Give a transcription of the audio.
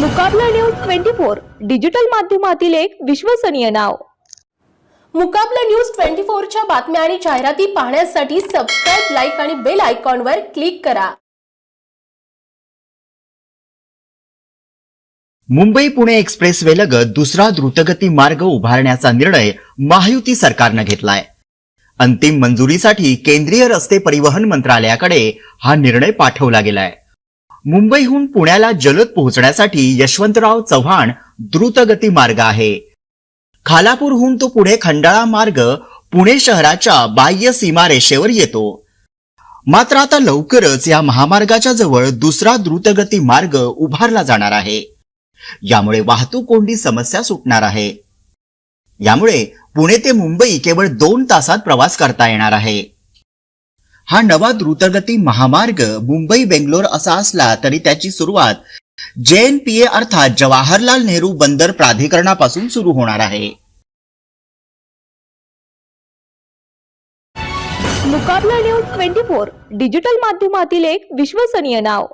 Muqabla news twenty four digital माध्यमातील एक विश्वसनीय नाव. मुकाबला न्यूज ट्वेंटी फोरच्या बातम्या आणि जाहिराती पाहण्यासाठी सबस्क्राईब लाईक आणि बेल आयकॉनवर क्लिक करा. मुंबई पुणे एक्सप्रेसवे लगत दुसरा द्रुतगती मार्ग उभारण्याचा निर्णय महायुती सरकारनं घेतलाय. अंतिम मंजुरीसाठी केंद्रीय रस्ते परिवहन मंत्रालयाकडे हा निर्णय पाठवला गेलाय. मुंबईहून पुण्याला जलद पोहोचण्यासाठी यशवंतराव चव्हाण द्रुतगती मार्ग आहे. खालापूरहून तो पुढे खंडाळा मार्ग पुणे शहराच्या बाह्य सीमारेषेवर येतो. मात्र आता लवकरच या महामार्गाच्या जवळ दुसरा द्रुतगती मार्ग उभारला जाणार आहे. यामुळे वाहतूक कोंडी समस्या सुटणार आहे. यामुळे पुणे ते मुंबई केवळ दोन तासात प्रवास करता येणार आहे. हा नवा द्रुतगती महामार्ग मुंबई बेंगलोर असा असला तरी त्याची सुरुवात जेएनपीए अर्थात जवाहरलाल नेहरू बंदर प्राधिकरणापासून सुरू होणार आहे. Muqabla news twenty four digital माध्यमातील एक विश्वसनीय नाव.